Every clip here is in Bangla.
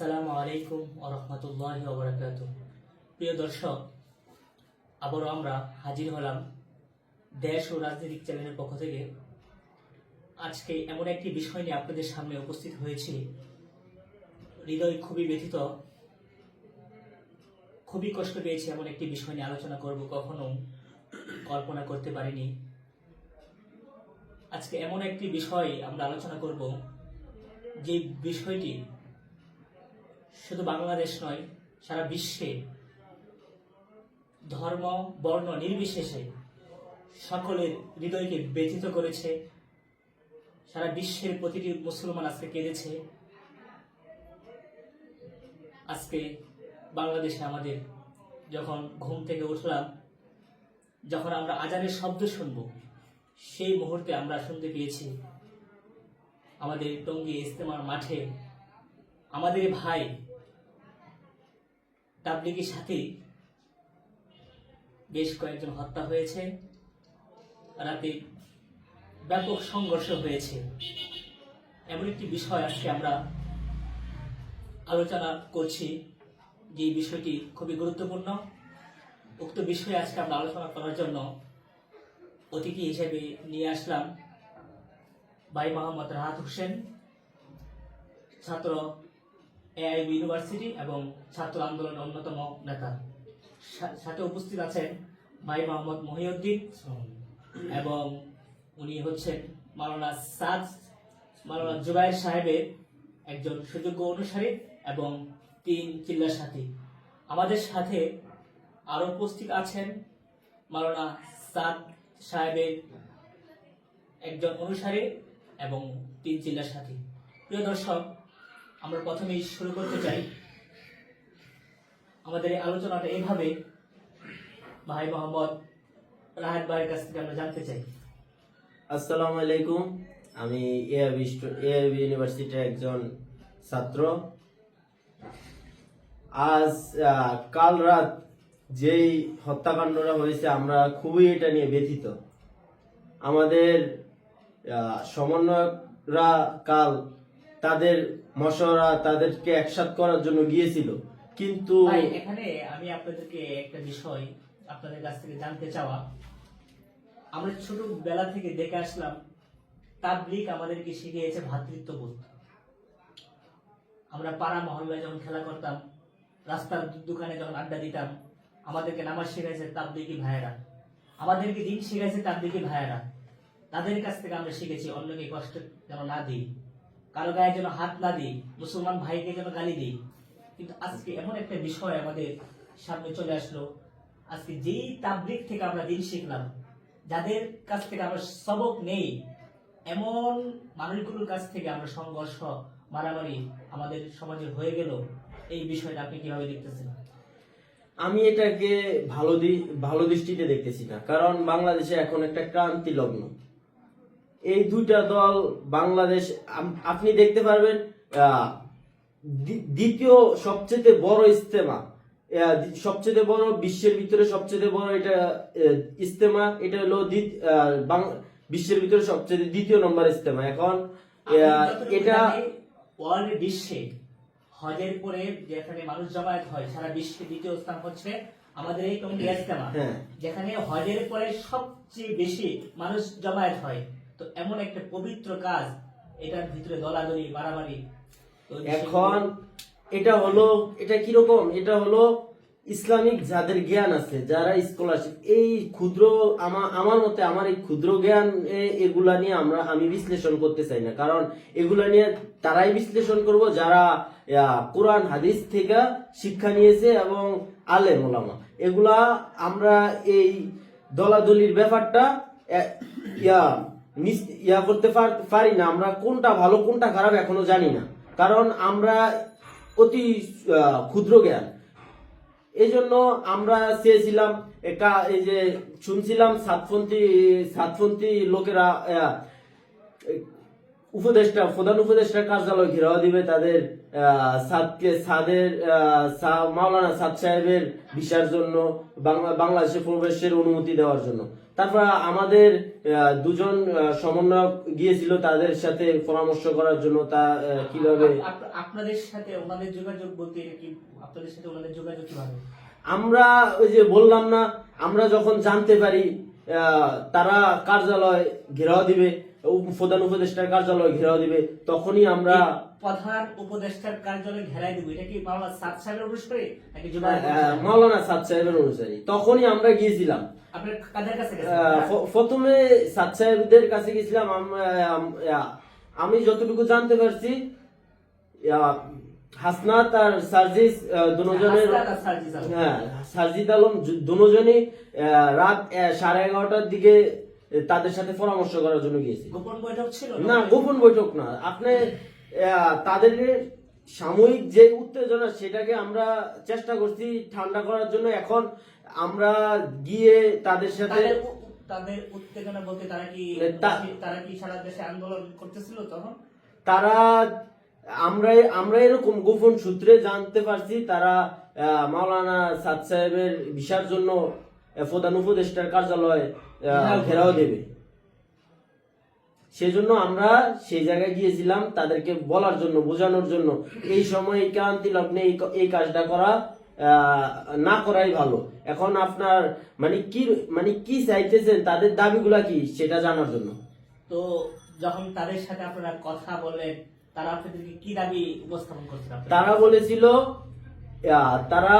আসসালামু আলাইকুম ওরহমতুল্লাহ ওবরাকাত প্রিয় দর্শক, আবারও আমরা হাজির হলাম দেশ ও রাজনৈতিক চ্যানেলের পক্ষ থেকে। আজকে এমন একটি বিষয় নিয়ে আপনাদের সামনে উপস্থিত হয়েছি। হৃদয় খুবই ব্যথিত, খুবই কষ্ট পেয়েছি এমন একটি বিষয় নিয়ে আলোচনা করব, কখনো কল্পনা করতে পারিনি। আজকে এমন একটি বিষয় আমরা আলোচনা করব, যে বিষয়টি শুধু বাংলাদেশ নয়, সারা বিশ্বে ধর্ম, বর্ণ নির্বিশেষে সকলের হৃদয়কে ব্যথিত করেছে। সারা বিশ্বের প্রতিটি মুসলমান আজকে কেঁদেছে। আজকে বাংলাদেশে আমাদের যখন ঘুম থেকে উঠলাম, যখন আমরা আজানের শব্দ শুনব, সেই মুহূর্তে আমরা শুনতে পেয়েছি আমাদের টঙ্গী ইস্তেমার মাঠে আমাদের ভাই তাবলিগের সাথে বেশ কয়েকজন হত্যা হয়েছে। রাতে ব্যাপক সংঘর্ষ হয়েছে। এমন একটি বিষয় আজকে আমরা আলোচনা করছি, যে বিষয়টি খুবই গুরুত্বপূর্ণ। উক্ত বিষয়ে আজকে আমরা আলোচনা করার জন্য অতিথি হিসেবে নিয়ে আসলাম ভাই মোহাম্মদ রাহাত হোসেন, ছাত্র এআইবি ইউনিভার্সিটি এবং ছাত্র আন্দোলনের অন্যতম নেতা। সাথে উপস্থিত আছেন ভাই মোহাম্মদ মহিউদ্দিন এবং উনি হচ্ছেন মাওলানা সাদ, মাওলানা জুবাইর সাহেবের একজন সুযোগ্য অনুসারী এবং তিন চিল্লার সাথী। আমাদের সাথে আরও উপস্থিত আছেন মাওলানা সাদ সাহেবের একজন অনুসারী এবং তিন চিল্লার সাথী। প্রিয় দর্শক আমরা প্রথমেই শুরু করতে চাই। আমাদের এই আলোচনাটা এইভাবে ভাই মোহাম্মদ রাহাত ভাইয়ের কাছ থেকে আমরা জানতে চাই। আসসালামু আলাইকুম। আমি এআরবি এআরবি ইউনিভার্সিটির একজন ছাত্র। আজ কাল রাত যেই হত্যাকাণ্ডটা হয়েছে, আমরা খুবই এটা নিয়ে ব্যথিত। আমাদের সমন্বয়করা কাল তাদের মশরা তাদেরকে একসাথ করার জন্য গিয়েছিল। কিন্তু এখানে আমি আপনাদেরকে একটা বিষয় আপনাদের কাছ থেকে জানতে চাওয়া। আমরা ছোট বেলা থেকে দেখে আসলাম তাবলিক আমাদেরকে শিখিয়েছে ভ্রাতৃত্ববোধ আমরা পাড়া মহল্লায় যখন খেলা করতাম, রাস্তার দোকানে যখন আড্ডা দিতাম, আমাদেরকে নামাজ শিখাইছে তাবলিকি ভাইয়েরা। আমাদেরকে দিন শিখাইছে তাবলিকি ভাইয়েরা। তাদের কাছ থেকে আমরা শিখেছি, অন্যকে কষ্ট যেন না দিই। কারও গায়ে যেন হাত না দিই, মুসলমান ভাইকে যেন গালি দিই। কিন্তু আজকে এমন একটা বিষয় আমাদের সামনে চলে আসলো। আজকে যেই তাবলিক থেকে আমরা দিন শিখলাম, যাদের কাছ থেকে আমরা সবক নেই, এমন মানুষগুলোর কাছ থেকে আমরা সংঘর্ষ, মারামারি আমাদের সমাজে হয়ে গেল। এই বিষয়টা আপনি কীভাবে দেখতেছেন? আমি এটাকে ভালো ভালো দৃষ্টিতে দেখতেছি না। কারণ বাংলাদেশে এখন একটা ক্রান্তি লগ্ন। এই দুইটা দল বাংলাদেশ আপনি দেখতে পারবেন দ্বিতীয় সবচেয়ে বড় ইস্তেমা সবচেয়ে বড় বিশ্বের ভিতরে সবচেয়ে বড় এটা ইস্তেমা এটা হলো বিশ্বের ভিতরে সবচেয়ে দ্বিতীয় নম্বর ইস্তেমা এখন আহ, এটা ওয়ার্ল্ড বিশ্বে হজের পরে যেখানে মানুষ জমায়েত হয় সারা বিশ্বে দ্বিতীয় স্থান হচ্ছে আমাদের এই টঙ্গী ইজতেমা। হ্যাঁ। যেখানে হজের পরে সবচেয়ে বেশি মানুষ জমায়েত হয়। তো এমন একটা পবিত্র কাজ, এটার ভিতরে দলাদলি তো এখন এটা হলো, এটা কীরকম? এটা হলো ইসলামিক যাদের জ্ঞান আছে, যারা স্কলারশিপ এই ক্ষুদ্র আমার মতে আমার এই ক্ষুদ্র জ্ঞান এগুলা নিয়ে আমরা, আমি বিশ্লেষণ করতে চাই না। কারণ এগুলা নিয়ে তারাই বিশ্লেষণ করব, যারা কোরআন, হাদিস থেকে শিক্ষা নিয়েছে এবং আলে মোলামা এগুলা আমরা এই দলাদলির ব্যাপারটা ইয়া নিস- ইয়া করতে পার- না। আমরা কোনটা ভালো, কোনটা খারাপ এখনও জানি না। কারণ আমরা অতি ক্ষুদ্র জ্ঞান। এই জন্য আমরা চেয়েছিলাম একা এই যে শুনছিলাম সাতপন্থী সাতপন্থী লোকেরা উপদেষ্টা প্রধান উপদেষ্টা কার্যালয় ঘেরাও দিবে তাদের সাদকে সাদের মাওলানা সাদ সাহেবের ভিসার জন্য বাংলা- বাংলাদেশে প্রবেশের অনুমতি দেওয়ার জন্য। তারপর আমাদের দুজন সমন্বয়ক গিয়েছিল তাদের সাথে পরামর্শ করার জন্য তা কীভাবে আপ- আপ- আপনাদের সাথে ওনাদের যোগাযোগ বলতে কি আপনাদের সাথে ওনাদের যোগাযোগ কীভাবে? আমরা ওই যে বললাম না আমরা যখন জানতে পারি আহ, তারা কার্যালয় ঘেরাও দিবে প্রধান উপদেষ্টার কার্যালয় ঘেরাও দিবে তখনই আমরা প্রধান উপদেষ্টার কার্যালয় ঘেরাই দিব। এটা কি সাত সালের অনুসারে নাকি জুলাই মাওলানা সাদ সাহেবের অনুসারী। তখনই আমরা গিয়েছিলাম। আপনার কাদের কাছে প্রথমে সাদ সাহেবদের কাছে গেছিলাম আম- যতটুকু জানতে পারছি হাসনাত আর সার্জিস দুজনের। হ্যাঁ সার্জিদ আলম দুজনই রাত সাড়ে এগারোটার দিকে তাদের সাথে পরামর্শ করার জন্য গিয়েছি। গোপন বৈঠক ছিল না? গোপন বৈঠক না। আপনি তাদের সাময়িক যে উত্তেজনা সেটাকে আমরা চেষ্টা করছি ঠান্ডা করার জন্য। এখন আমরা গিয়ে তাদের সাথে তাদের উত্তেজনা বলতে তারা কি তারা কি সারা দেশে আন্দোলন করতেছিল তখন? তারা আমরা আমরা এরকম গোপন সূত্রে জানতে পারছি। তারা মাওলানা সাদ সাহেবের ভিসার জন্য প্রধান উপদেষ্টার কার্যালয় ঘেরাও। দেবে। সেজন্য আমরা সেই জায়গায় গিয়েছিলাম তাদেরকে বলার জন্য বোঝানোর জন্য। এই সময় এই ক্রান্তি লগ্নে এই কাজটা করা না করাই ভালো। এখন আপনার মানে কি মানে কি চাইতেছেন তাদের দাবিগুলা কি সেটা জানার জন্য। তো যখন তাদের সাথে আপনারা কথা বললেন তারা আপনাদেরকে কি দাবি উপস্থাপন করছিল তারা বলেছিল তারা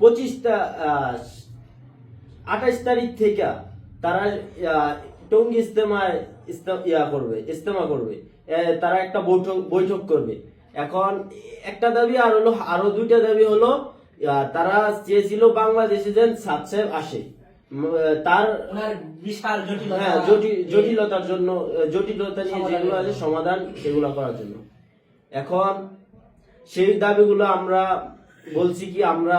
পঁচিশ আঠাশ তারিখ থেকে তারা টঙ্গী ইস্তেমায় ইয়া করবে ইস্তেমা করবে। তারা একটা বৈঠক বৈঠক করবে। এখন একটা দাবি আর হলো আরও দুইটা দাবি হলো তারা চেয়েছিল বাংলাদেশে যেন সাদ সাহেব আসে তার বিশাল হ্যাঁ জটিলতার জন্য জটিলতা নিয়ে যেগুলো আছে সমাধান সেগুলো করার জন্য। এখন সেই দাবিগুলো আমরা বলছি কি আমরা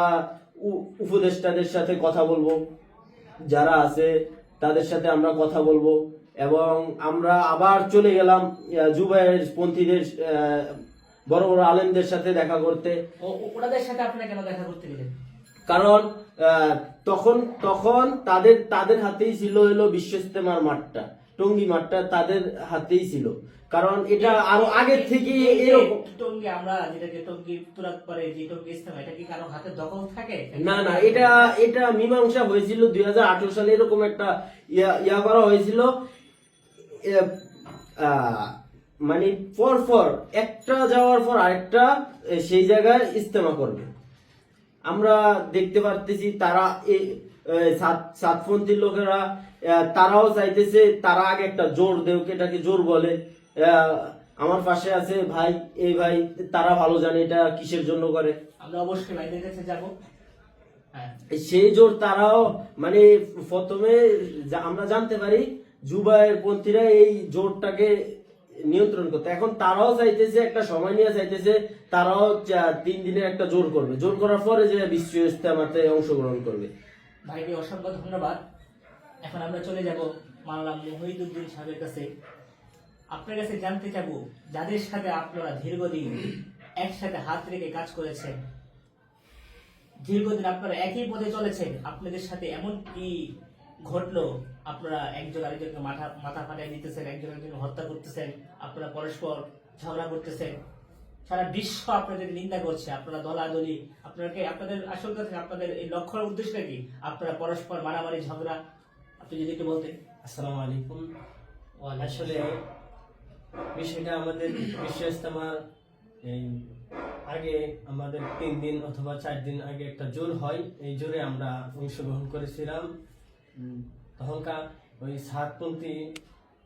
উপদেষ্টাদের সাথে কথা বলব। যারা আছে তাদের সাথে আমরা কথা বলব। এবং আমরা আবার চলে গেলাম জুবাইয়ের পন্থীদের আহ, বড় বড় আলেমদের সাথে দেখা করতে। ওনাদের সাথে আপনারা কেন দেখা করতে গেলেন? কারণ আহ, তখন তখন তাদের তাদের হাতেই ছিল হলো বিশ্ব ইস্তেমার মাঠটা। টঙ্গী মাঠটা তাদের হাতেই ছিল। কারণ এটা আরও আগের থেকে এরকম টঙ্গী আমরা যেটাকে টঙ্গী তুরাত পরে যে টঙ্গী ইসলাম এটা কি কারও হাতে দখল থাকে? না না এটা এটা মীমাংসা হয়েছিল দুই সালে এরকম একটা ইয়া ইয়া করা হয়েছিল। মানে পর পর একটা যাওয়ার পর আরেকটা সেই জায়গায় ইস্তেমা করবে। আমরা দেখতে পারতেছি তারা এই সাত- সাতপন্থী লোকেরা তারাও চাইতেছে তারা আগে একটা জোর দেউক এটাকে জোর বলে। আমার পাশে আছে ভাই এই ভাই তারা ভালো জানে এটা কিসের জন্য করে। আমরা অবশ্যই ভাইদের কাছে যাব। হ্যাঁ। সেই জোর তারাও মানে প্রথমে আমরা জানতে পারি জুবাইয়ের পন্থীরা এই জোরটাকে নিয়ন্ত্রণ করতে। এখন তারাও চাইতেছে একটা সময় নিয়ে চাইতেছে তারাও তিন দিনের একটা জোর করবে। জোর করার পরে যে বিশ্ব ইস্তেমাতে অংশগ্রহণ করবে। ভাইকে অসংখ্য ধন্যবাদ। এখন আমরা চলে যাব মাওলানা মহিদুদ্দিন সাহেবের কাছে। আপনার কাছে জানতে চাবো, যাদের সাথে আপনারা দীর্ঘদিন একসাথে হাত রেখে কাজ করেছেন, দীর্ঘদিন আপনারা একই পথে চলেছেন, আপনাদের সাথে এমন কি ঘটলো? আপনারা একজন আরেকজনকে মাথা মাথা ফাটাই দিতেছেন, একজন একজনকে হত্যা করতেছেন, আপনারা পরস্পর ঝগড়া করতেছেন। সারা বিশ্ব আপনাদের নিন্দা করছে, আপনারা দলাদলি আপনাকে আপনাদের আসল কথা, আপনাদের এই লক্ষ্যের উদ্দেশ্যটা কি? আপনারা পরস্পর মারামারি, ঝগড়া আপনি যদি একটু বলতেন আসসালামু আলাইকুম। আসলে বিষয়টা আমাদের বিশ্ব ইস্তেমার এই আগে আমাদের তিন দিন অথবা চার দিন আগে একটা জোর হয়। এই জোরে আমরা অংশগ্রহণ করেছিলাম। তখনকার ওই সাতপন্থী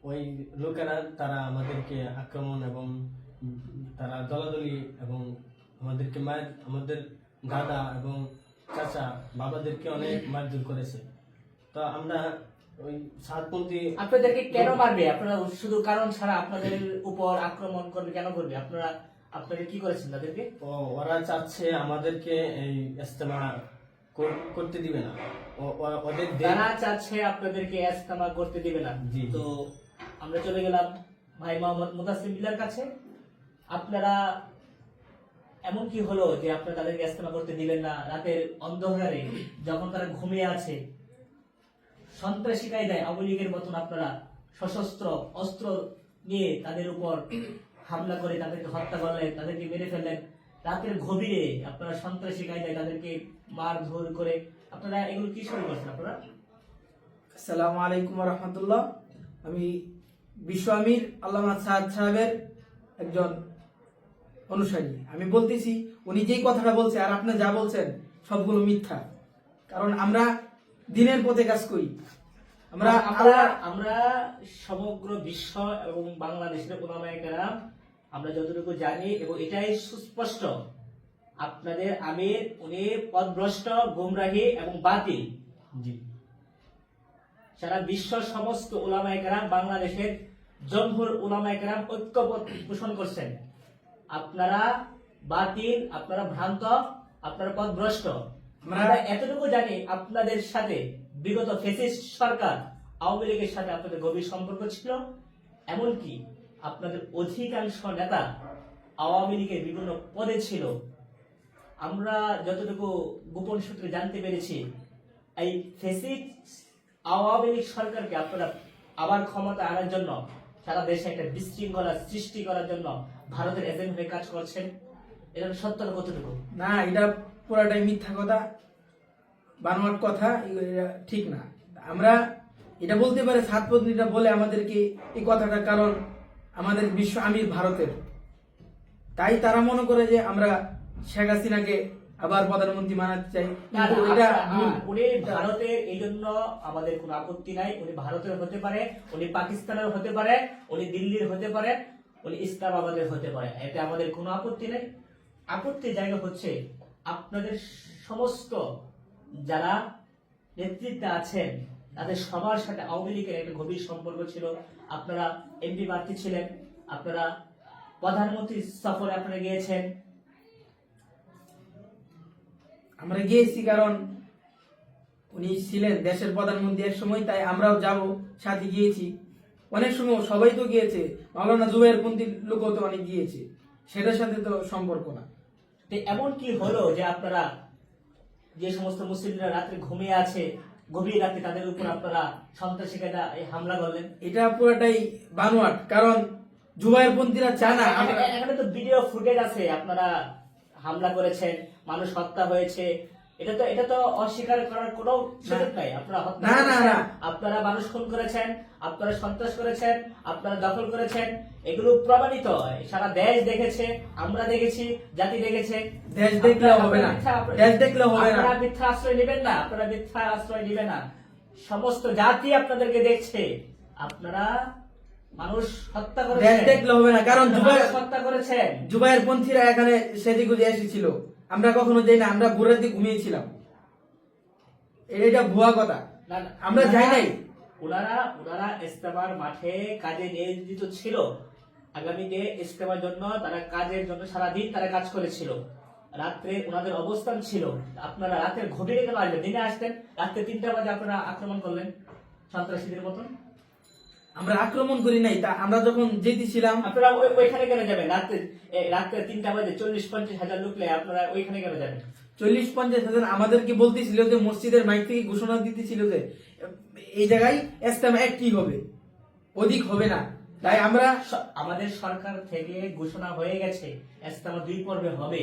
ওই লোকেরা তারা আমাদেরকে আক্রমণ এবং তারা দলাদলি এবং আমাদেরকে মায়ের আমাদের দাদা এবং চাচা বাবাদেরকে অনেক মারধর করেছে। তো আমরা ওই সাতপন্থী আপনাদেরকে কেন মারবে? আপনারা শুধু কারণ ছাড়া আপনাদের উপর আক্রমণ করবে কেন করবে? আপনারা আপনারা কি করেছেন তাদেরকে? ও ওরা চাচ্ছে আমাদেরকে এই ইস্তেমা করতে দিবে না। ওদের তারা চাচ্ছে আপনাদেরকে ইস্তেমা করতে দিবে না। তো আমরা চলে গেলাম ভাই মোহাম্মদ মুদাসিম বিল্লার কাছে। আপনারা এমন কি হলো যে আপনারা তাদেরকে ইস্তেমা করতে দিলেন না? রাতের অন্ধকারে যখন তারা ঘুমিয়ে আছে সন্ত্রাসী কায়দায় আওয়ামী লীগের মতন আপনারা সশস্ত্র অস্ত্র নিয়ে তাদের উপর হামলা করে তাদেরকে হত্যা করলেন, তাদেরকে মেরে ফেললেন। রাতের গভীরে আপনারা সন্ত্রাসী কায়দায় তাদেরকে মারধর করে। আপনারা এগুলো কি শুরু করছেন আপনারা? আসসালামু আলাইকুম রহমতুল্লাহ। আমি বিশ্ব আমির আল্লামা সাদ সাহেবের একজন অনুসারী। আমি বলতেছি, উনি যেই কথাটা বলছে আর আপনি যা বলছেন সবগুলো মিথ্যা। কারণ আমরা দিনের পথে কাজ করি। আমরা আমরা আমরা সমগ্র বিশ্ব এবং বাংলাদেশের ওলামায়ে কেরাম আমরা যতটুকু জানি এবং এটাই সুস্পষ্ট আপনাদের আমির উনি পদভ্রষ্ট গুমরাহি এবং বাতিল। জি। সারা বিশ্ব সমস্ত ওলামায়ে কেরাম বাংলাদেশের জমহুর ওলামায়ে কেরাম ঐক্যবদ্ধ পোষণ করছেন। আপনারা বাতিল আপনারা ভ্রান্ত আপনারা পদভ্রষ্ট। আমরা- এতটুকু জানি আপনাদের সাথে বিগত ফেসিস্ট সরকার আওয়ামী লীগের সাথে আপনাদের গভীর সম্পর্ক ছিল এমনকি আপনাদের অধিকাংশ নেতা আওয়ামী লীগের বিভিন্ন পদে ছিল। আমরা যতটুকু গোপন সূত্রে জানতে পেরেছি এই ফেসিস্ট আওয়ামী লীগ সরকারকে আপনারা আবার ক্ষমতা আনার জন্য সারা দেশে একটা বিশৃঙ্খলা সৃষ্টি করার জন্য ভারতের এজেন্ট হয়ে কাজ করছেন। এটা সত্যটা কতটুকু? না এটা পুরাটাই মিথ্যা কথা বানোয়াট কথা ঠিক না। আমরা এটা বলতে পারে সাত পত্নীটা বলে আমাদেরকে এই কথাটা কারণ আমাদের বিশ্ব আমির ভারতের। তাই তারা মনে করে যে আমরা শেখ হাসিনাকে আবার প্রধানমন্ত্রী বানাতে চাই। এটা আচ্ছা, ভুল। আ, উনি ভারতের এই জন্য আমাদের কোনো আপত্তি নাই। উনি ভারতের হতে পারে উনি পাকিস্তানের হতে পারে উনি দিল্লির হতে পারে উনি ইসলামাবাদের হতে পারে। এতে আমাদের কোনো আপত্তি নেই। আপত্তির জায়গা হচ্ছে আপনাদের সমস্ত যারা নেতৃত্বে আছেন, তাদের সবার সাথে আওয়ামী লীগের একটা গভীর সম্পর্ক ছিল। আপনারা এমপি প্রার্থী ছিলেন, আপনারা প্রধানমন্ত্রী সফরে আপনারা গিয়েছেন। আমরা গিয়েছি কারণ উনি ছিলেন দেশের প্রধানমন্ত্রী এক সময়, তাই আমরাও যাব, সাথে গিয়েছি। অনেক সময় সবাই তো গিয়েছে, মাওলানা জুবাইর পন্থী লোকও তো অনেক গিয়েছে। সেটার সাথে তো সম্পর্ক না। তো এমন কি হলো যে আপনারা যে সমস্ত মুসলিমরা রাত্রে ঘুমিয়ে আছে গভীর রাতে তাদের উপর আপনারা সন্ত্রাসীরা এই হামলা করলেন? এটা পুরোটাই বানোয়াট কারণ জুবাইর পন্থীরা চায় না এখানে- এখানে তো ভিডিও ফুটেজ আছে আপনারা হামলা করেছেন মানুষ হত্যা হয়েছে এটা তো এটা তো অস্বীকার করার কোনো সুযোগ নাই। আপনারা না, না, না। আপনারা মানুষ খুন করেছেন আপনারা সন্ত্রাস করেছেন আপনারা দখল করেছেন এগুলো প্রমাণিত সারা দেশ দেখেছে আমরা দেখেছি জাতি দেখেছে। দেশ দেখলে আপনারা- হবে না। মিথ্যা- দেশ দেখলে হবে না। আপনারা মিথ্যা আশ্রয় নেবেন না আপনারা মিথ্যা আশ্রয় নেবেন না। সমস্ত জাতি আপনাদেরকে দেখছে। আপনারা মানুষ হত্যা দেশ করেছেন। দেখলে হবে না। কারণ জুবাইর হত্যা করেছেন। জুবাইর পন্থীরা এখানে সেদিক এসেছিল। আমরা কখনো যাই না আমরা ভোরের দিকে ঘুমিয়েছিলাম। এটা ভুয়া কথা। আমরা যাই নাই। ওনারা ওনারা ইস্তেমার মাঠে কাজে নিয়োজিত ছিল আগামীতে ইস্তেমার জন্য তারা কাজের জন্য সারাদিন তারা কাজ করেছিল। রাত্রে ওনাদের অবস্থান ছিল। আপনারা রাতের গভীরে কেন আসবেন দিনে আসতেন রাত্রে তিনটা বাজে আপনারা আক্রমণ করলেন। সন্ত্রাসীদের মতন। আমরা আক্রমণ করি নাই তা আমরা যখন যেতেছিলাম আপনারা ওইখানে কেন যাবেন? রাত্রে এ, রাত্রে তিনটা বাজে চল্লিশ পঞ্চাশ হাজার লোকলে আপনারা ওইখানে কেন যাবেন? চল্লিশ পঞ্চাশ হাজার আমাদেরকে বলতেছিল যে মসজিদের মাইক থেকে ঘোষণা দিতেছিল যে এই জায়গায় ইসলাম একটি হবে অধিক হবে না। তাই আমরা আমাদের সরকার থেকে ঘোষণা হয়ে গেছে ইস্তেমা দুই পর্বে হবে।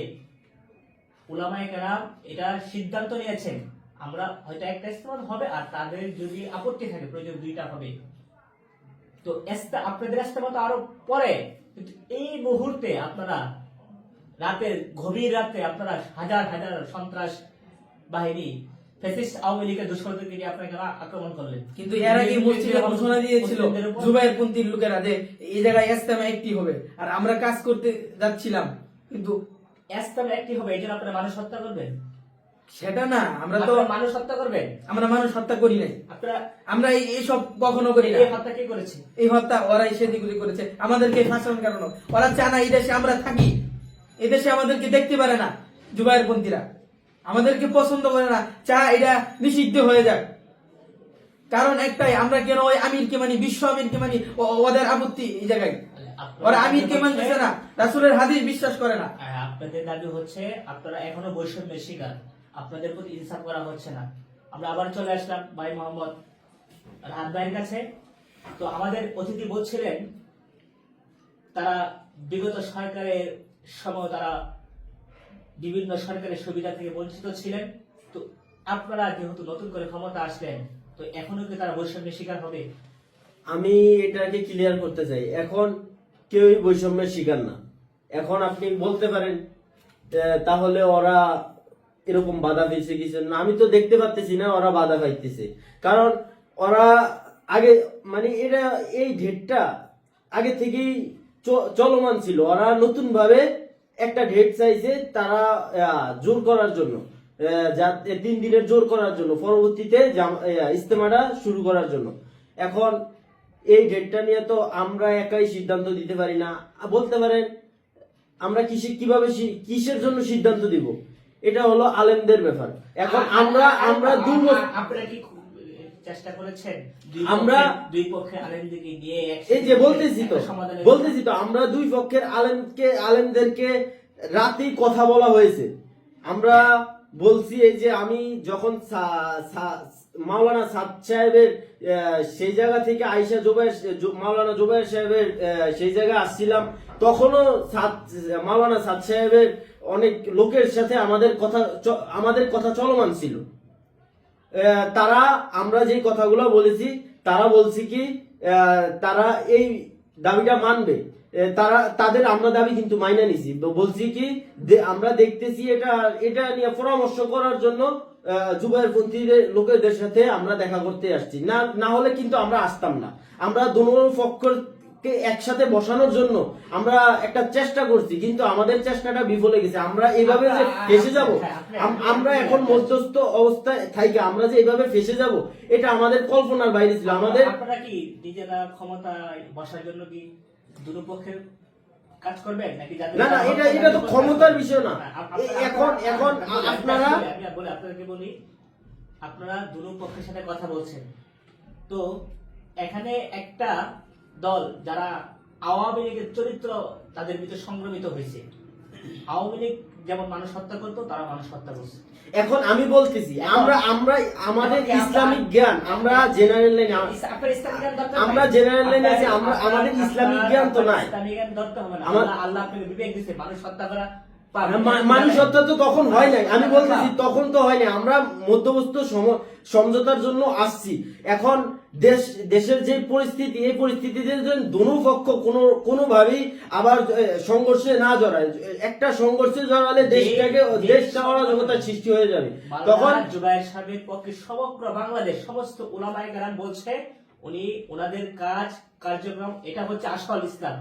উলামায়ে কেরাম এটা সিদ্ধান্ত নিয়েছেন। আমরা হয়তো একটা ইস্তেমা হবে আর তাদের যদি আপত্তি থাকে প্রয়োজন দুইটা হবে। তো আপনাদের ইস্তেমা তো আরও পরে কিন্তু এই মুহূর্তে আপনারা রাতের গভীর রাতে আপনারা হাজার হাজার সন্ত্রাস বাহিনী ফ্যাসিস্ট আওয়ামী লীগের দুষ্কর্মীদেরকে নিয়ে আপনারা আক্রমণ করলেন? কিন্তু এর আগে মসজিদে ঘোষণা দিয়েছিল মুসলিমদের জুবাইর পন্থীর লোকেরা যে এই জায়গায় একটি হবে আর আমরা কাজ করতে যাচ্ছিলাম। কিন্তু একটি হবে এই জন্য আপনারা মানুষ হত্যা করবেন? সেটা না আমরা তো মানুষ হত্যা করবেন? আমরা মানুষ হত্যা করি নাই। আমরা এই- এইসব কখনো করি না। এই হত্যা কে করেছে? এই হত্যা ওরাই সেদিগুলি করেছে। আমাদেরকে ফাঁসানোর কারণ। ওরা চায় না এই দেশে আমরা থাকি। এই দেশে আমাদেরকে দেখতে পারে না জুবাইর পন্থীরা আমাদেরকে পছন্দ করে না। চা এটা নিষিদ্ধ হয়ে যাক। কারণ একটাই আমরা কেন ওই আমিরকে মানি বিশ্ব আমিরকে মানি ওদের আপত্তি এই জায়গায়। ওরা আমিরকে মানতেছে না। রাসুলের হাদিস বিশ্বাস করে না। আর আপনাদের দাবি হচ্ছে আপনারা এখনও বৈষম্যের শিকার। আপনাদের প্রতি ইনসাফ করা হচ্ছে না। আমরা আবার চলে আসলাম ভাই মোহাম্মদ রাহাত ভাইয়ের কাছে। তো আমাদের অতিথি বলছিলেন, তারা বিগত সরকারের সময় তারা বিভিন্ন সরকারের সুবিধা থেকে বঞ্চিত ছিলেন। তো আপনারা যেহেতু নতুন করে ক্ষমতা আসলেন, তো এখনও কি তারা বৈষম্যের শিকার হবে? আমি এটাকে ক্লিয়ার করতে চাই। এখন কেউই বৈষম্যের শিকার না। এখন আপনি বলতে পারেন তাহলে ওরা এরকম বাধা পেয়েছে কিছু না। আমি তো দেখতে পাচ্তেছি না ওরা বাধা পাইতেছে কারণ ওরা আগে মানে এটা, এই ঢেটটা আগে থেকেই চলমান ছিল। ওরা নতুন ভাবে একটা ডেট চাইছে তারা জোর করার জন্য। তিন দিনের জোর করার জন্য, পরবর্তীতে ইজতেমাটা শুরু করার জন্য। এখন এই ডেটটা নিয়ে তো আমরা একাই সিদ্ধান্ত দিতে পারি না। বলতে পারেন, আমরা কিসে, কীভাবে কিসের জন্য সিদ্ধান্ত দিব? এটা হলো আলেমদের ব্যাপার। এখন আমরা আমরা দু আপনারা কি চেষ্টা করেছেন আমরা- দুই পক্ষে আলেমদেরকে নিয়ে এই যে বলতেছি তো বলতেছি তো আমরা দুই পক্ষের আলেমকে আলেমদেরকে রাতেই কথা বলা হয়েছে। আমরা বলছি এই যে আমি যখন মাওলানা সাদ সাহেবের সেই জায়গা থেকে আইসা জোবাইর মাওলানা জোবাইর সাহেবের সেই জায়গায় আসছিলাম। তখনও সাদ, মাওলানা সাদ সাহেবের অনেক লোকের সাথে আমাদের কথা আমাদের কথা চলমান ছিল। তারা, আমরা যে কথাগুলো বলেছি, তারা বলছি কি তারা এই দাবিটা মানবে। তারা, তাদের আমরা দাবি কিন্তু মাইনা নিছি। বলছি কি আমরা দেখতেছি এটা এটা নিয়ে পরামর্শ করার জন্য জুবাইর পন্থীদের লোকেদের সাথে আমরা দেখা করতে আসছি। না না হলে কিন্তু আমরা আসতাম না। আমরা দোনো পক্ষকে একসাথে বসানোর জন্য আমরা একটা চেষ্টা করছি কিন্তু আমাদের চেষ্টাটা বিফলে গেছে। আমরা এইভাবে যে ফেসে যাব আমরা এখন মধ্যস্থ অবস্থায় থাকি আমরা যে এইভাবে ফেসে যাব এটা আমাদের কল্পনার বাইরে ছিল। আমাদের আপনারা কি নিজেরা ক্ষমতায় বসার জন্য কি দুটো পক্ষের কাজ করবেন নাকি না, না, এটা- এটা তো ক্ষমতার বিষয় না। এখন- এখন আপনারা- আমি- আমি বলি আপনাদেরকে বলি আপনারা দুটো পক্ষের সাথে কথা বলছেন। তো এখানে একটা দল যারা আওয়ামী লীগের চরিত্র তাদের ভিতরে সংক্রমিত হয়েছে। আওয়ামী লীগ যেমন মানুষ হত্যা করতো তারা মানুষ হত্যা করছে। এখন আমি বলতেছি আমরা আমরা আমাদের ইসলামিক জ্ঞান আমরা জেনারেল লাইন আমরা জেনারেল লাইন আছে, আমরা- আমাদের ইসলামিক জ্ঞান তো নাই। ইসলামিক জ্ঞান দরকার হবে না। আল্লাহ আপনাকে বিবেক দিছে মানুষ হত্যা করা মানুষ হত্যা তো তখন হয় নাই। আমি বলতেছি তখন তো হয় নাই। আমরা মধ্যবস্ত সমঝোতার জন্য আসছি। এখন দেশ দেশের যে পরিস্থিতি এই পরিস্থিতিতে দোনো পক্ষ কোনো কোনোভাবেই আবার সংঘর্ষে না জড়ায় একটা সংঘর্ষে জড়ালে দেশটাকে দেশটা অরাজকতার সৃষ্টি তখন তখন জুবাইর সাহেবের পক্ষে সমগ্র বাংলাদেশ সমস্ত কেরাম বলছে উনি ওনাদের কাজ কার্যক্রম এটা হচ্ছে আসল ইসলাম।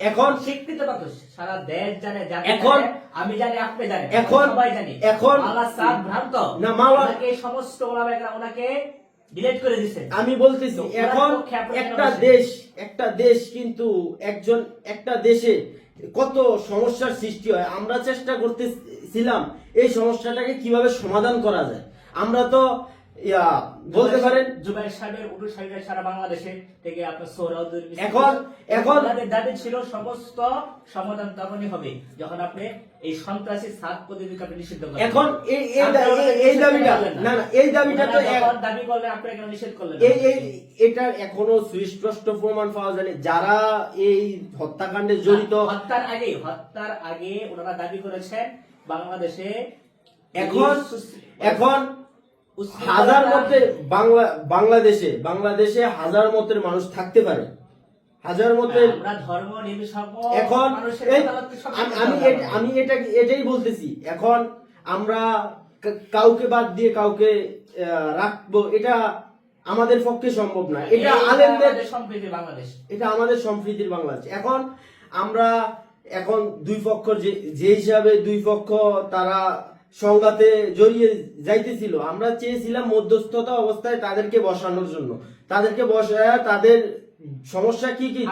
এখন স্বীকৃত পাত্র সারা দেশ জানে এখন- আমি জানি আপনি জানেন এখন- সবাই জানি। এখন- আল্লাহ সাদ ভ্রান্ত। না, মাওলা- ওনাকে সমস্ত উলামায়ে কেরাম ওনাকে ডিলিট করে দিছে আমি বলতেছি এখন একটা দেশ একটা দেশ কিন্তু একজন একটা দেশে কত সমস্যার সৃষ্টি হয়। আমরা চেষ্টা করতেছিলাম এই সমস্যাটাকে কীভাবে সমাধান করা যায়। আমরা তো ইয়া, বলতে পারেন? জুবাইর সাহেবের অনুসারীরা সারা বাংলাদেশে থেকে আপনার সোহরাউদ্দিন এখন- এখন- ওনাদের দাবি ছিল সমস্ত সমাধান তখনই হবে যখন আপনি এই সন্ত্রাসী সাত পদ্ধতিকে আপনি নিষিদ্ধ এখন এই এই দাবিটা না। না এই দাবিটা তো যখন দাবি করলেন আপনি কেন নিষেধ করলেন এই এই এটার এখনও সুস্পষ্ট প্রমাণ পাওয়া যায়নি। যারা এই হত্যাকাণ্ডে জড়িত হত্যার আগে হত্যার আগে ওনারা দাবি করেছেন বাংলাদেশে এখন এখন হাজার মতে বাংলা বাংলাদেশে বাংলাদেশে হাজার মতের মানুষ থাকতে পারে। হাজার মতের ধর্ম এখন আমি আমি এটা এটাই বলতেছি। এখন আমরা কাউকে বাদ দিয়ে কাউকে রাখব এটা আমাদের পক্ষে সম্ভব না। এটা এই আলেমদের আমাদের সম্প্রীতি বাংলাদেশ। এটা আমাদের সম্প্রীতির বাংলাদেশ। এখন আমরা এখন দুই পক্ষ যে যে হিসাবে দুই পক্ষ তারা সংঘাতে জড়িয়ে যাইতেছিল। আমরা চেয়েছিলাম মধ্যস্থতা অবস্থায় তাদেরকে বসানোর জন্য। তাদেরকে বসায় তাদের সমস্যা কি কি?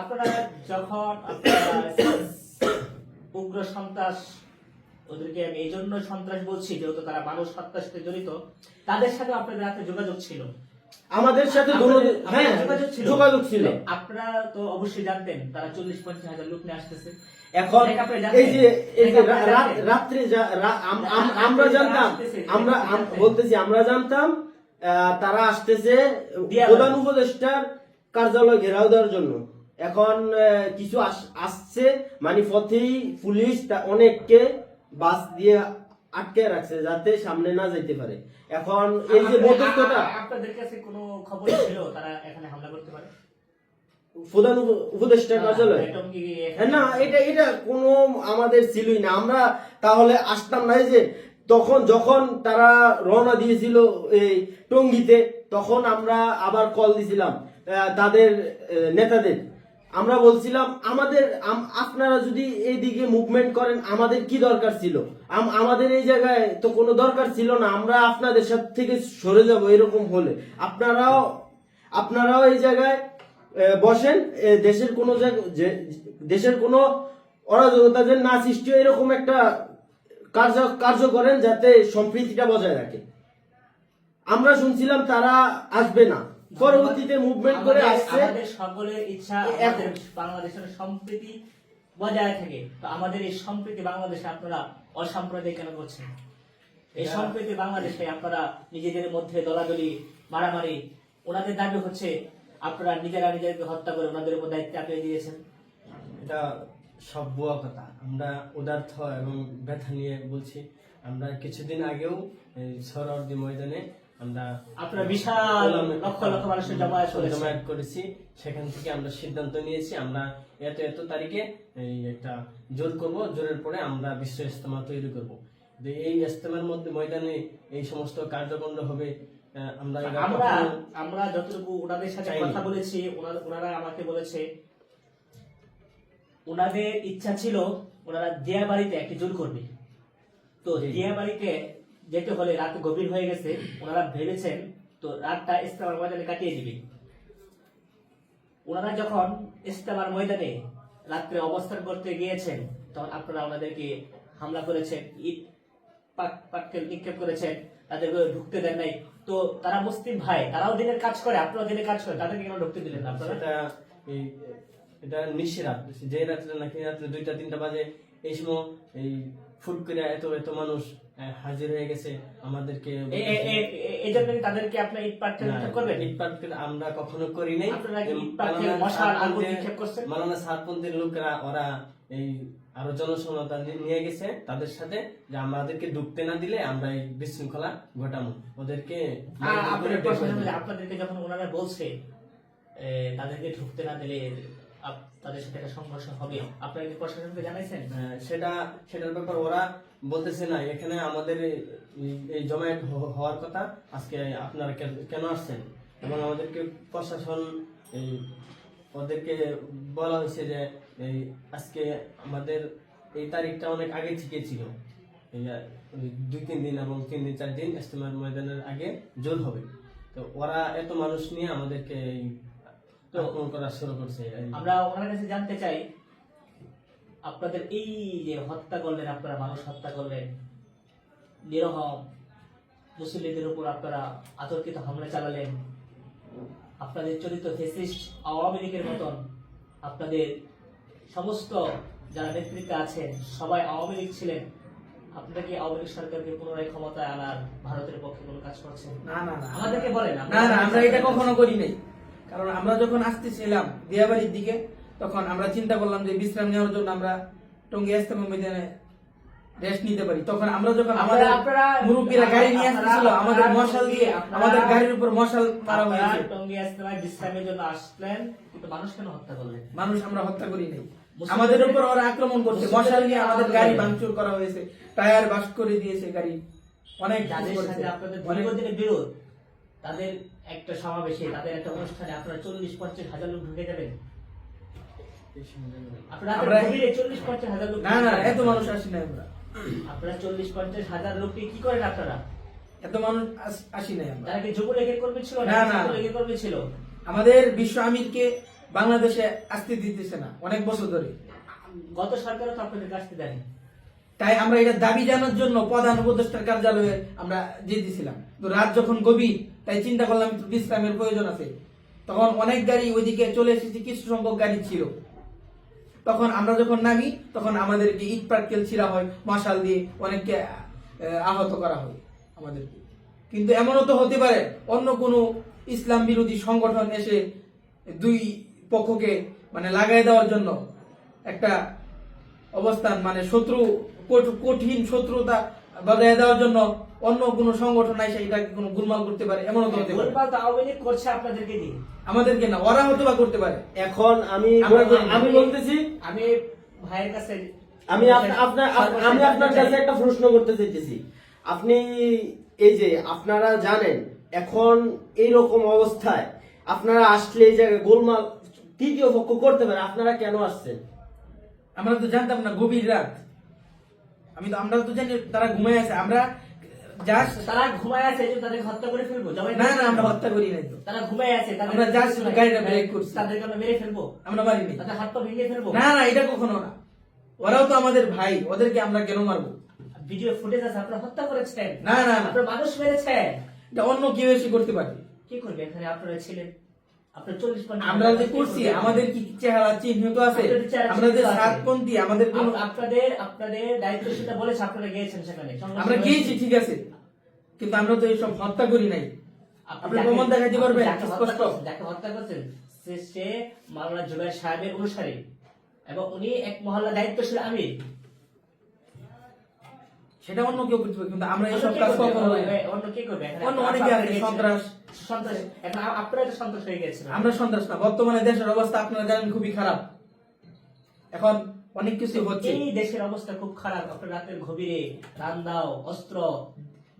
আপনারা যখন উগ্র সন্ত্রাস ওদেরকে আমি এই জন্য সন্ত্রাস বলছি যেহেতু তারা মানুষ হত্যার সাথে জড়িত তাদের সাথে আপনাদের একটা যোগাযোগ ছিল। আমাদের সাথে হ্যাঁ যোগাযোগ ছিল? আপনারা তো অবশ্যই জানতেন তারা চল্লিশ পঞ্চাশ হাজার লোক নিয়ে আসতেছে এখন? এই যে? রাত্রে আমরা জানতাম আমরা বলতেছি আমরা জানতাম আহ, তারা আসতেছে প্রধান উপদেষ্টার কার্যালয় ঘেরাও দেওয়ার জন্য এখন কিছু আসছে মানে পথেই পুলিশ তা- অনেককে বাস দিয়ে আটকে রাখছে যাতে সামনে না যেতে পারে। এখন এই যে মধ্যস্থটা আ- আপনাদের কাছে কোনো খবর ছিল তারা এখানে হামলা করতে পারে? প্রধান উপ- উপদেষ্টার কার্যালয়? এটা হ্যাঁ, না এটা এটা কোনো আমাদের ছিলই না। আমরা তাহলে আসতাম না যে তখন যখন তারা রওনা দিয়েছিল এই টঙ্গিতে তখন আমরা আবার কল দিছিলাম তাদের নেতাদের। আমরা বলছিলাম, আমাদের আপনারা যদি এইদিকে মুভমেন্ট করেন, আমাদের কি দরকার ছিল? আম- আমাদের এই জায়গায় তো কোনো দরকার ছিল না, আমরা আপনাদের সাথে থেকে সরে যাব এরকম হলে। আপনারাও আপনারাও এই জায়গায় বসেন দেশের কোনো দেশের কোনো অরাজকতা যে না সৃষ্টি এরকম একটা কার্য কার্য করেন যাতে সম্প্রীতিটা বজায় রাখে। আমরা শুনছিলাম তারা আসবে না। পরবর্তীতে মুভমেন্ট করে আসছে। আমাদের সকলের ইচ্ছা এখন- আমাদের বাংলাদেশের সম্প্রীতি বজায় থাকে। তো আমাদের এই সম্প্রীতি বাংলাদেশে আপনারা অসাম্প্রদায়িক কেন করছেন? এই সম্প্রীতি বাংলাদেশে আপনারা নিজেদের মধ্যে দলাদলি মারামারি ওনাদের দাবি হচ্ছে আপনারা নিজেরা নিজেদেরকে হত্যা করে ওনাদের উপর দায়িত্ব চাপিয়ে দিয়েছেন। এটা সব বুয়া কথা। আমরা উদার্থ এবং ব্যথা নিয়ে বলছি। আমরা কিছুদিন আগেও সরদি ময়দানে আমরা আপনারা বিশাল লক্ষ লক্ষ মানুষের জমায়েত জমায়েত করেছি। সেখান থেকে আমরা সিদ্ধান্ত নিয়েছি আমরা এত এত তারিখে এই একটা জোর করব জোরের পরে আমরা বিশ্ব ইস্তেমা তৈরি করব। যে এই ইস্তেমার মধ্যে ময়দানে এই সমস্ত কার্যকাণ্ড হবে আমরা আমরা আমরা যতটুকু ওনাদের সাথে কথা বলেছি ওনারা আমাকে বলেছে ওনাদের ইচ্ছা ছিল ওনারা দিয়া বাড়িতে একটি জোর করবে। তো। দিয়া বাড়িতে যেতে হলে রাত গভীর হয়ে গেছে, ওনারা ভেবেছেন তো রাতটা ইস্তেমার ময়দানে কাটিয়ে দিবে। ওনারা যখন ইস্তেমার ময়দানে রাত্রে অবস্থান করতে গিয়েছেন, তখন আপনারা ওনাদেরকে হামলা করেছেন ইট পাক- পাটকেল নিক্ষেপ করেছেন তাদেরকে ঢুকতে দেন নাই। তো তারা মুসলিম ভাই, তারাও দিনের কাজ করে, আপনারাও দিনের কাজ করে তাদেরকে কেন ঢুকতে দিলেন না আপনারা? এটা নিশিরাত যে রাত্রে নাকি রাত্রে দুইটা, তিনটা বাজে, এই সময় এই ফুট করে এত এত মানুষ হাজির হয়ে গেছে আমাদেরকে এই জন্য তাদেরকে আপনার নিক্ষেপ করবেন? পাটকেল আমরা কখনো করি নাই। লোকেরা ওরা এই আরও নিয়ে গেছে তাদের সাথে যে আমাদেরকে ঢুকতে না দিলে আমরা এই বিশৃঙ্খলা ঘটাবো। ওদেরকে। আপনাদেরকে যখন ওনারা বলছে তাদেরকে ঢুকতে না দিলে তাদের সাথে একটা সংঘর্ষ হবে আপনারা কি প্রশাসনকে জানাইছেন? হ্যাঁ, সেটা সেটার ব্যাপার ওরা বলতেছে না, এখানে আমাদের এই- জমায়েত হওয়ার কথা, আজকে আপনারা কেন আসছেন? এবং আমাদেরকে প্রশাসন, এই, ওদেরকে বলা হয়েছে যে, এই, আজকে আমাদের এই তারিখটা অনেক আগে থেকে ছিল। দুই, তিন দিন এবং তিন দিন, চার দিন ইস্তেমার ময়দানের আগে জোর হবে। তো ওরা এত মানুষ নিয়ে আমাদেরকে তো করা শুরু করছে। আমরা ওনার কাছে জানতে চাই আপনাদের এই যে হত্যা করলেন আপনারা মানুষ হত্যা করলেন নিরহম মুসলিমদের উপর আপনারা আতর্কিত হামলা চালালেন আপনাদের চরিত্র ফেসিস্ট আওয়ামী লীগের মতন আপনাদের সমস্ত যারা নেতৃত্বে আছেন সবাই আওয়ামী লীগ ছিলেন আপনারা কি আওয়ামী লীগ সরকারকে পুনরায় ক্ষমতায় আনার ভারতের পক্ষে কোনো কাজ করছেন? না না না। আমাদেরকে বলেন না না আমরা এটা কখনো করি নাই। কারণ আমরা যখন আসতেছিলাম দিয়াবাড়ির দিকে তখন আমরা চিন্তা করলাম যে বিশ্রাম নেওয়ার জন্য আমরা টঙ্গি ইস্তেমা ময়দানে রেস্ট নিতে পারি। তখন আমরা যখন আমাদের মুরব্বীরা গাড়ি নিয়ে আসতেছিল আমাদের মশাল দিয়ে আমাদের গাড়ির উপর মশাল মারা হয়েছে। টঙ্গী ইস্তেমায় বিশ্রামের জন্য আসলেন কিন্তু মানুষ কেন হত্যা করলেন? মানুষ আমরা হত্যা করি নাই। আমাদের উপর ওরা আক্রমণ করছে। মশাল নিয়ে আমাদের গাড়ি। ভাঙচুর করা হয়েছে। টায়ার বাস করে দিয়েছে গাড়ি। অনেক যাদের সাথে আপনাদের দীর্ঘদিনের বিরোধ তাদের একটা সমাবেশে তাদের একটা অনুষ্ঠানে আপনারা চল্লিশ পঞ্চাশ হাজার লোক ঢুকে যাবেন? আপনারা চল্লিশ পঞ্চাশ হাজার লোক না না এত মানুষ আসি নাই আমরা। আপনারা চল্লিশ পঞ্চাশ হাজার লোককে কি করেন আপনারা? এত মানুষ আসি নাই আমরা। তারা কি যুবলীগের কর্মী ছিল না, না। যুবলীগের কর্মী ছিল? আমাদের বিশ্ব আমিরকে বাংলাদেশে আসতে দিতেছে না অনেক বছর ধরে। গত সরকারও তো আপনাদের কাছে দেন তাই আমরা এটা দাবি জানার জন্য প্রধান উপদেষ্টার কার্যালয়ে আমরা যেতেছিলাম। তো রাত যখন গভীর তাই চিন্তা করলাম বিশ্রামের প্রয়োজন আছে। তখন অনেক গাড়ি ওইদিকে চলে এসেছে কিছু সংখ্যক গাড়ি ছিল। তখন আমরা যখন নামি, তখন আমাদেরকে ইট পাটকেল ছিঁড়া হয়, মশাল দিয়ে অনেককে আহত করা হয় আমাদেরকে। কিন্তু এমনও তো হতে পারে, অন্য কোনো ইসলাম বিরোধী সংগঠন এসে দুই পক্ষকে মানে লাগাই দেওয়ার জন্য একটা অবস্থান মানে শত্রু, কঠ- কঠিন শত্রুতা বাজায় দেওয়ার জন্য অন্য কোনো সংগঠন এসে এটাকে কোনো গুলমাল করতে পারে এমনও তো হতে পারে। গোলমাল তো আওয়ামী লীগ করছে আপনাদেরকে দিয়ে আমাদেরকে না ওরা হয়তো বা করতে পারে। এখন আমি আমি বলতেছি আমি ভাইয়ের কাছে আমি আপনার আমি আপনার কাছে একটা প্রশ্ন করতে চাইতেছি। আপনি এই যে আপনারা জানেন এখন এই রকম অবস্থায় আপনারা আসলে এই জায়গায় গোলমাল তৃতীয় পক্ষ করতে পারে আপনারা কেন আসছেন? আমরা তো জানতাম না গভীর রাত। আমি তো আমরা তো জানি তারা ঘুমায় আছে আমরা জাস্ট তারা ঘুমায় আছে জন্য হত্যা করে ফেলব না না আমরা হত্যা করি নাই তো। তারা ঘুমায় আছে আমরা just গাড়িটা break করছি। তাদেরকে আমরা মেরে ফেলব। আমরা মারিনি তাদের হাত পা ভেঙে ফেলব। না না এটা কখনো না। ওরাও তো আমাদের ভাই ওদেরকে আমরা কেন মারবো? ভিডিও ফুটেজ আছে আপনারা হত্যা করেছেন। না না আপনারা মানুষ মেরেছেন। এটা অন্য কেউ এসে করতে পারে। কি করবে এখানে আপনারা ছিলেন আমরা যে করছি আমাদের কি চেহারা চিহ্নিত আছে? আছে। সাতপন্থী আমাদের কোনো আপ- আপনাদের আপনাদের দায়িত্বশীলটা বলেছে আপনারা গিয়েছেন সেখানে। আমরা গিয়েছি ঠিক আছে। কিন্তু আমরা তো এইসব হত্যা করি নাই। আপনি প্রমাণ দেখাতে পারবেন স্পষ্ট। যাকে হত্যা করছেন সে সে মাওলানা জুবাইর সাহেবের অনুসারী। এবং উনি এক মহল্লা দায়িত্বশীল আমির। সেটা অন্য কেউ করতে কিন্তু আমরা এইসব কাজ করবে? অন্য কে করবে? অন্য অনেকে আছে, সন্ত্রাস। সন্ত্রাস। এখন আ- আপনারা তো সন্ত্রাস হয়ে গেছেন আমরা সন্ত্রাস না বর্তমানে দেশের অবস্থা আপনারা জানেন খুবই খারাপ। এখন অনেক কিছু হচ্ছে। এই দেশের অবস্থা খুব খারাপ আপনার রাতের গভীরে রান্দাও অস্ত্র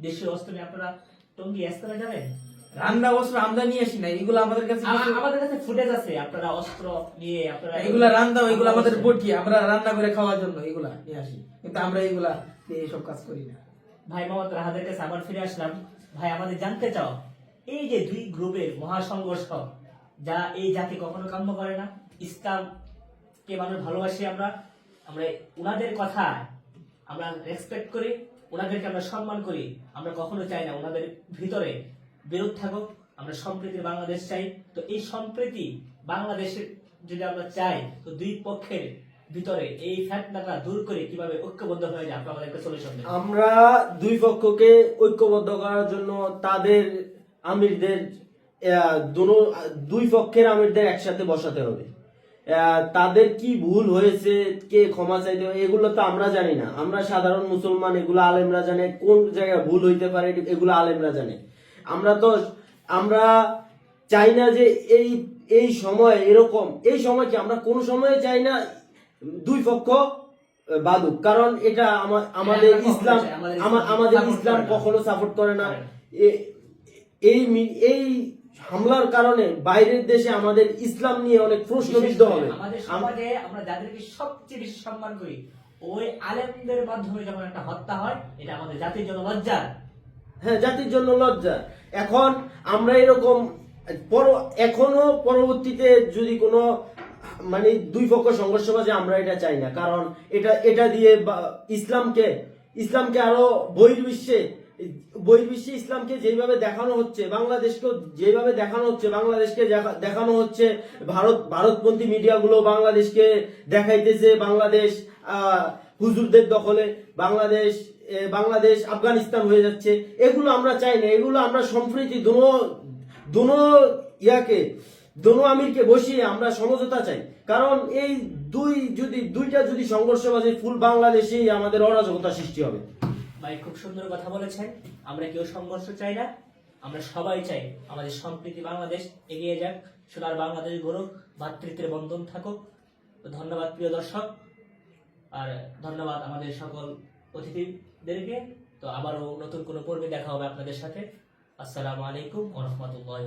দেশীয় অস্ত্র নিয়ে আপনারা টঙ্গি যাবেন? রান্না অস্ত্র আমরা নিয়ে আসি না এগুলো আমাদের কাছে আমাদের কাছে ফুটেজ আছে আপনারা অস্ত্র নিয়ে আপনারা এগুলা রান্না এগুলো আমাদের বটি আমরা রান্না করে খাওয়ার জন্য এগুলা নিয়ে আসি। কিন্তু আমরা এগুলা এইসব কাজ করি না। ভাই মোহাম্মদ রাহাদের কাছে আবার ফিরে আসলাম। ভাই আমাদের জানতে চাও? এই যে দুই গ্রুপের মহাসংঘর্ষ যা এই জাতি কখনো কাম্য করে না, ইসলামকে মানুষ ভালোবাসি আমরা আমরা উনাদের কথা আমরা রেসপেক্ট করি ওনাদেরকে আমরা সম্মান করি, আমরা কখনো চাই না ওনাদের ভিতরে বিরোধ থাকুক, আমরা সম্প্রীতির বাংলাদেশ চাই। তো এই সম্প্রীতি বাংলাদেশের যদি আমরা চাই, তো দুই পক্ষের ভিতরে এই ফ্যাটনাটা দূর করে কীভাবে ঐক্যবদ্ধ হয়ে যায়, আপনার আমাদের একটা সলিউশন আমরা দুই পক্ষকে ঐক্যবদ্ধ করার জন্য তাদের আমিরদের দুনো- দুই পক্ষের আমিরদের একসাথে বসাতে হবে। তাদের কি ভুল হয়েছে কে ক্ষমা চাইতে হবে এগুলো তো আমরা জানি না। আমরা সাধারণ মুসলমান এগুলো আলেমরা জানে কোন জায়গায় ভুল হইতে পারে এগুলো আলেমরা জানে। আমরা তো আমরা চাই না যে এই এই সময় এরকম এই সময় কি আমরা কোন সময়ে চাই না দুই পক্ষ বাদুক কারণ এটা আমাদের ইসলাম আমাদের ইসলাম আমাদের ইসলাম। কখনো সাপোর্ট করে না। এই এই হামলার কারণে বাইরের দেশে আমাদের ইসলাম নিয়ে অনেক প্রশ্নবিদ্ধ হবে। আমাদের সমাজে আমরা যাদেরকে সবচেয়ে বেশি সম্মান করি ওই আলেমদের মাধ্যমে যখন একটা হত্যা হয় এটা আমাদের জাতির জন্য লজ্জা হ্যাঁ জাতির জন্য লজ্জা এখন আমরা এরকম এখনও পরবর্তীতে যদি কোনো মানে দুই পক্ষ সংঘর্ষ বাজে আমরা এটা চাই না। কারণ এটা এটা দিয়ে বা- ইসলামকে ইসলামকে আরও বহির্বিশ্বে বহির্বিশ্বে ইসলামকে যেভাবে দেখানো হচ্ছে বাংলাদেশকে যেভাবে দেখানো হচ্ছে, বাংলাদেশকে দেখানো হচ্ছে, ভারত ভারতপন্থী মিডিয়াগুলো বাংলাদেশকে দেখাইতেছে, বাংলাদেশ হুজুরদের দখলে, বাংলাদেশ বাংলাদেশ, আফগানিস্তান হয়ে যাচ্ছে। এগুলো আমরা চাই না, এগুলো আমরা সম্প্রীতি দুনো দুনো ইয়াকে, দোনো আমিরকে বসিয়ে আমরা সমঝোতা চাই। কারণ এই দুই যদি দুইটা যদি সংঘর্ষ বাজে ফুল বাংলাদেশেই আমাদের অরাজকতা সৃষ্টি হবে। ভাই খুব সুন্দর কথা বলেছেন। আমরা কেউ সংঘর্ষ চাই না। আমরা সবাই চাই আমাদের সম্প্রীতি বাংলাদেশ এগিয়ে যাক, সোনার বাংলাদেশ গড়ুক, ভাতৃত্বের বন্ধন থাকুক। ধন্যবাদ প্রিয় দর্শক। আর ধন্যবাদ আমাদের সকল অতিথিদেরকে। তো আবারও নতুন কোনো পর্বে দেখা হবে আপনাদের সাথে। আসসালামু আলাইকুম ওরহমতুল্লাহ